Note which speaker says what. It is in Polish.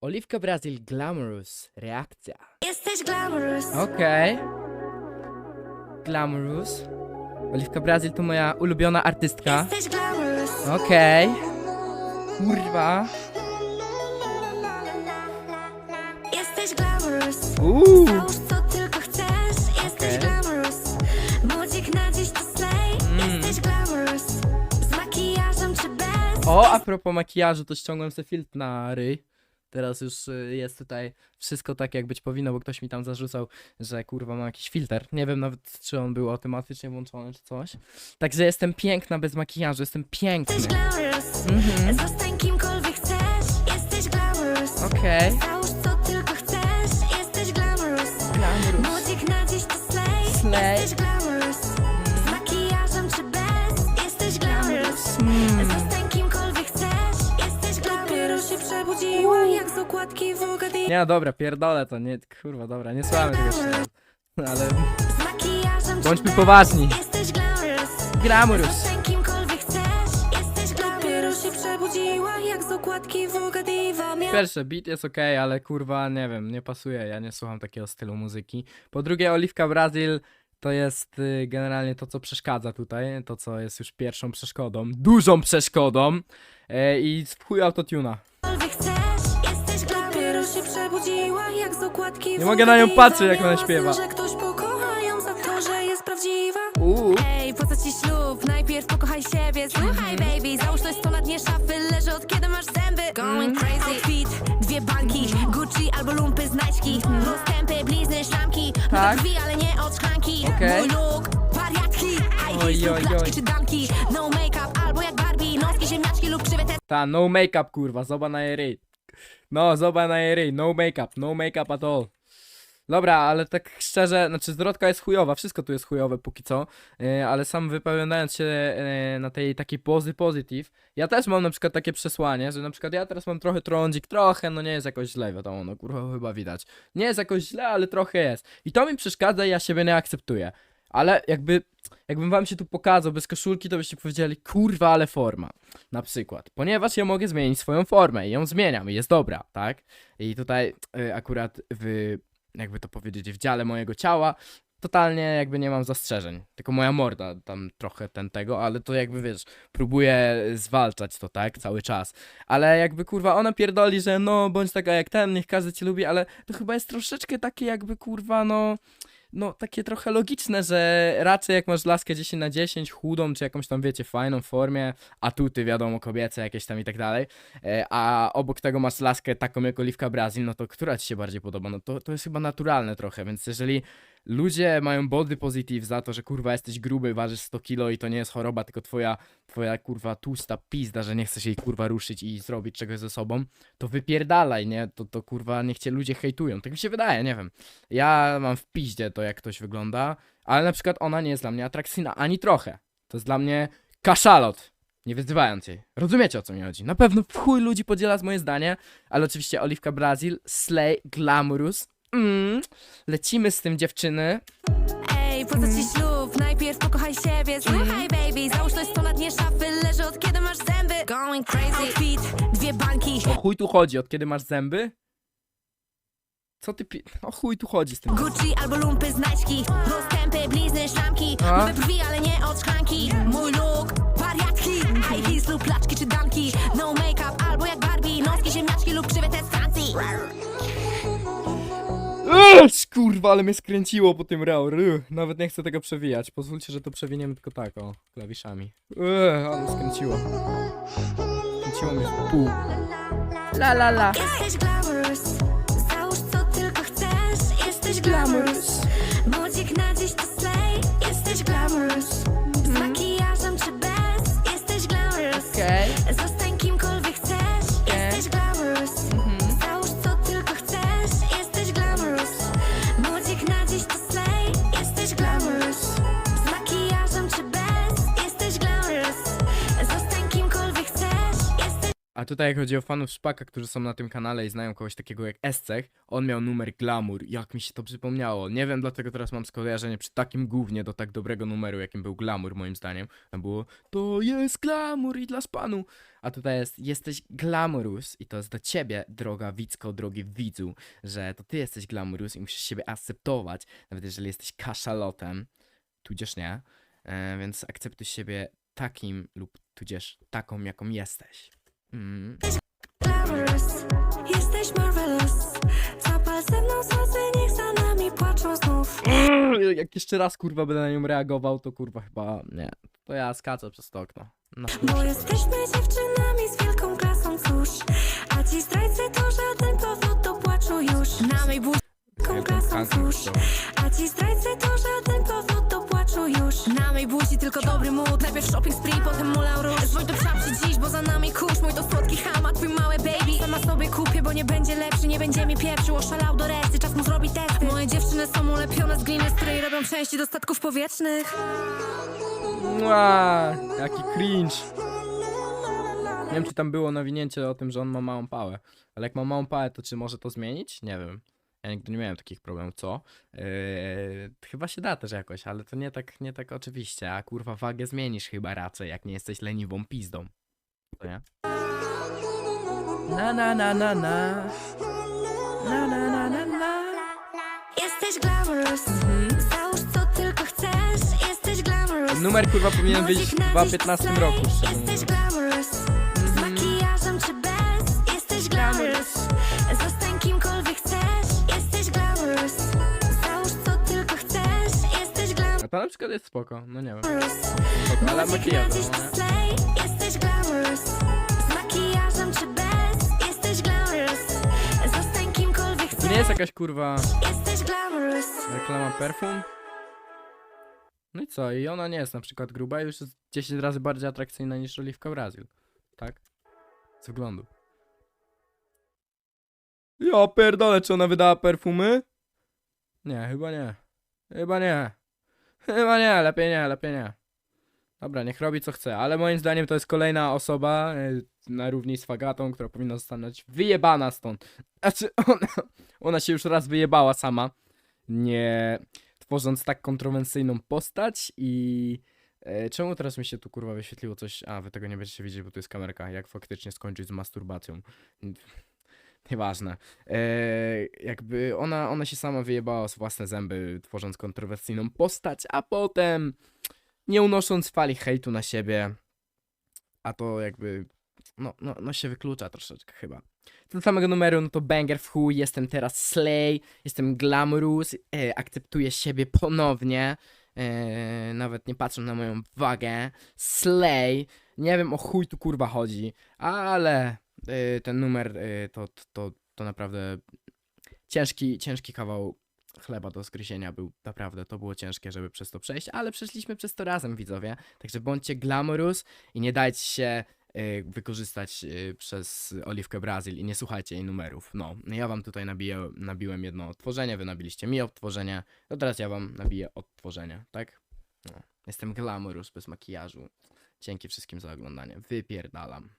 Speaker 1: Oliwka Brazil Glamorous. Reakcja.
Speaker 2: Jesteś glamorous.
Speaker 1: Okej. Glamorous. Oliwka Brazil to moja ulubiona artystka.
Speaker 2: Jesteś glamorous.
Speaker 1: Okej. Kurwa.
Speaker 2: Jesteś glamorous.
Speaker 1: Uuu.
Speaker 2: Załóż co tylko chcesz. Jesteś
Speaker 1: Okej.
Speaker 2: glamorous. Budzik na dziś to slay.
Speaker 1: Mm.
Speaker 2: Jesteś glamorous. Z makijażem czy bez.
Speaker 1: O, a propos makijażu, to ściągłem sobie filtr na ryj. Teraz już y, jest tutaj wszystko tak, jak być powinno, bo ktoś mi tam zarzucał, że kurwa ma jakiś filtr. Nie wiem nawet, czy on był automatycznie włączony, czy coś. Także jestem piękna bez makijażu, jestem piękny.
Speaker 2: Jesteś glamorous.
Speaker 1: Mhm.
Speaker 2: Zostań kimkolwiek chcesz. Jesteś glamorous.
Speaker 1: Okej.
Speaker 2: Załóż co tylko chcesz. Jesteś. Budzik na dziś to slay.
Speaker 1: Slay.
Speaker 2: Jesteś glamorous. Przebudziła jak z okładki Vogue
Speaker 1: Nie no dobra, pierdolę to, nie, kurwa, dobra, nie słuchamy tego jeszcze raz. Ale
Speaker 2: Z makijażem
Speaker 1: bądźmy poważni.
Speaker 2: Jesteś glamorous.
Speaker 1: Glamorous.
Speaker 2: Zostań kimkolwiek chcesz. Jesteś glamorous. Się przebudziła jak z okładki Diva. Miała
Speaker 1: Pierwsze, beat jest ok, ale kurwa, nie wiem, nie pasuje, ja nie słucham takiego stylu muzyki. Po drugie, Oliwka Brazil to jest y, generalnie to, co przeszkadza tutaj, to, co jest już pierwszą przeszkodą, dużą przeszkodą e, i w chuj autotuna.
Speaker 2: Kimkolwiek chcesz. Jesteś glamorous. Dopiero się przebudziła jak z okładki
Speaker 1: Nie mogę na nią patrzeć, jak ona śpiewa.
Speaker 2: że ktoś pokocha ją za to, że jest prawdziwa.
Speaker 1: Uuu.
Speaker 2: Ej, po co ci ślub? Najpierw pokochaj siebie Słuchaj baby, załóż coś co na dnie szafy Leży od kiedy masz zęby Going crazy Outfit, dwie banki Gucci albo lumpy z Nike'ki Rozstępy, blizny, szlamki.
Speaker 1: Tak.
Speaker 2: Nowe krwi, ale nie od szklanki
Speaker 1: Okej.
Speaker 2: Mój look, wariatki High
Speaker 1: Oj,
Speaker 2: heels
Speaker 1: oj, oj.
Speaker 2: czy damki No make-up
Speaker 1: Ta, no make-up, kurwa, zoba na jej. No, zoba na jej ryj, no make-up, no make-up at all. Dobra, ale tak szczerze, znaczy zwrotka jest chujowa, wszystko tu jest chujowe póki co, e, ale sam wypowiadając się e, na tej takiej pozy positive, ja też mam na przykład takie przesłanie, że na przykład ja teraz mam trochę trądzik, trochę, no nie jest jakoś źle, wiadomo, no kurwa chyba widać. Nie jest jakoś źle, ale trochę jest. I to mi przeszkadza i ja siebie nie akceptuję. Ale jakby, jakbym wam się tu pokazał bez koszulki, to byście powiedzieli, kurwa, ale forma. Na przykład. Ponieważ ja mogę zmienić swoją formę i ją zmieniam i jest dobra, tak? I tutaj y, akurat w, jakby to powiedzieć, w dziale mojego ciała totalnie jakby nie mam zastrzeżeń. Tylko moja morda tam trochę ten tego, ale to jakby wiesz, próbuję zwalczać to, tak? Cały czas. Ale jakby kurwa ona pierdoli, że no bądź taka jak ten, niech każdy cię lubi, ale to chyba jest troszeczkę takie jakby kurwa no no takie trochę logiczne, że raczej jak masz laskę 10 na 10, chudą, czy jakąś tam wiecie, fajną formie, atuty wiadomo, kobiece jakieś tam i tak dalej, e, a obok tego masz laskę taką jak Oliwka Brazil, no to która ci się bardziej podoba? No to, to jest chyba naturalne trochę, więc jeżeli ludzie mają body positive za to, że kurwa jesteś gruby, ważysz 100 kilo i to nie jest choroba, tylko twoja, twoja kurwa tłusta pizda, że nie chcesz jej kurwa ruszyć i zrobić czegoś ze sobą, to wypierdalaj, nie? To, to kurwa niech cię ludzie hejtują. Tak mi się wydaje, nie wiem. Ja mam w piździe to, jak ktoś wygląda, ale na przykład ona nie jest dla mnie atrakcyjna, ani trochę. To jest dla mnie kaszalot. Nie wyzywając jej. Rozumiecie o co mi chodzi? Na pewno w chuj ludzi podziela moje zdanie, ale oczywiście Oliwka Brazil, Slay, Glamorous. Mm. Lecimy z tym dziewczyny.
Speaker 2: Ej, po co ci ślub? Najpierw pokochaj siebie. Słuchaj baby, załóż coś co na dnie szafy Leży. Od kiedy masz zęby? Going crazy. Outfit, dwie banki.
Speaker 1: O chuj tu chodzi, od kiedy masz zęby? Co ty pi... O chuj tu chodzi z tym.
Speaker 2: Gucci albo lumpy z Nike'ki Rozstępy, blizny, szlamki.
Speaker 1: A?
Speaker 2: Nowe brwi, ale nie od szklanki. Mój look, wariatki. High heels lub placzki czy damki No make-up albo jak Barbie. Noski, ziemniaczki lub krzywe te z Francji
Speaker 1: Eee, kurwa, ale mnie skręciło po tym rał. Ry. Nawet nie chcę tego przewijać. Pozwólcie, że to przewiniemy tylko tak, o, klawiszami. Eee, ale skręciło. Skręciło mnie w pół. La la la.
Speaker 2: Jesteś glamorous Załóż co tylko chcesz Jesteś glamorous Budzik na dziś to slay Jesteś glamorous
Speaker 1: tutaj jak chodzi o fanów Szpaka, którzy są na tym kanale i znają kogoś takiego jak Escech, on miał numer Glamour, jak mi się to przypomniało. Nie wiem, dlatego teraz mam skojarzenie przy takim głównie do tak dobrego numeru, jakim był Glamour moim zdaniem. Tam było, to jest Glamour i dla spanu. A tutaj jest, jesteś Glamorous i to jest do ciebie, droga widzko, drogi widzu, że to ty jesteś Glamorous i musisz siebie akceptować, nawet jeżeli jesteś kaszalotem, tudzież nie. E, więc akceptuj siebie takim lub tudzież taką, jaką jesteś. Mm.
Speaker 2: Jesteś marvelous Zapal ze mną słońce, niech za nami płaczą znów
Speaker 1: Jak jeszcze raz kurwa będę na nią reagował, to kurwa chyba nie. To ja skaczę przez to okno. Na
Speaker 2: Bo jesteśmy dziewczynami z wielką klasą, cóż A ci zdrajcy to żaden powód do płaczu już Na mej buzi wielką klasą, cóż A ci zdrajcy to żaden powód płaczu już. Na mej buzi tylko dobry mood. Najpierw shopping spree, potem mulał róż. Dzwoń do psiaprzy dziś, bo za nami kurz. Mój to słodki hama, twój mały baby. Sama sobie kupię, bo nie będzie lepszy Nie będzie mi pieprzył, oszalał do reszty Czas mu zrobić testy. Moje dziewczyny są ulepione z gliny Z której robią części do statków powietrznych.
Speaker 1: Mua, jaki cringe. Nie wiem, czy tam było nawinięcie o tym, że on ma małą pałę. Ale jak ma małą pałę, to czy może to zmienić? Nie wiem. Ja nigdy nie miałem takich problemów, co? Yy, chyba się da też jakoś, ale to nie tak, nie tak oczywiście. A kurwa, wagę zmienisz chyba raczej, jak nie jesteś leniwą pizdą. To nie? Na na na na na. Na na na na na.
Speaker 2: Jesteś glamorous Załóż co tylko chcesz Jesteś glamorous
Speaker 1: Numer kurwa powinien być
Speaker 2: Budzik
Speaker 1: w
Speaker 2: na
Speaker 1: 2015
Speaker 2: display.
Speaker 1: roku. szczerze
Speaker 2: Jesteś glamorous
Speaker 1: A na przykład jest spoko, no nie wiem. Spoko, ale makijaż, no nie?
Speaker 2: display. Jesteś glamorous Z makijażem czy bez Jesteś glamorous Zostań kimkolwiek
Speaker 1: To nie jest jakaś kurwa
Speaker 2: Jesteś glamorous
Speaker 1: reklama perfum? No i co? I ona nie jest na przykład gruba, już jest 10 razy bardziej atrakcyjna niż Oliwka Brazil. Tak? Z wyglądu. Ja pierdolę, czy ona wydała perfumy? Nie, chyba nie. Chyba nie. Chyba nie, lepiej nie, lepiej nie. Dobra, niech robi co chce, ale moim zdaniem to jest kolejna osoba y, na równi z Fagatą, która powinna zostać wyjebana stąd. Znaczy, ona, ona się już raz wyjebała sama, nie tworząc tak kontrowersyjną postać i... E, czemu teraz mi się tu kurwa wyświetliło coś? A, wy tego nie będziecie widzieć, bo tu jest kamerka. Jak faktycznie skończyć z masturbacją. Nieważne. E, jakby ona, ona się sama wyjebała z własne zęby, tworząc kontrowersyjną postać, a potem nie unosząc fali hejtu na siebie. A to jakby. No, no, no się wyklucza troszeczkę chyba. Z tego samego numeru, no to banger w chuj, jestem teraz slay, jestem glamorous, e, akceptuję siebie ponownie, e, nawet nie patrzę na moją wagę, slay, nie wiem o chuj tu kurwa chodzi, ale ten numer e, to, to, to naprawdę ciężki, ciężki kawał chleba do zgryzienia był, naprawdę, to było ciężkie, żeby przez to przejść, ale przeszliśmy przez to razem, widzowie, także bądźcie glamorous i nie dajcie się y, wykorzystać y, przez Oliwkę Brazil i nie słuchajcie jej numerów. No, ja wam tutaj nabiję, nabiłem jedno odtworzenie, wy nabiliście mi odtworzenie, to teraz ja wam nabiję odtworzenie, tak? No. Jestem glamorous bez makijażu. Dzięki wszystkim za oglądanie. Wypierdalam.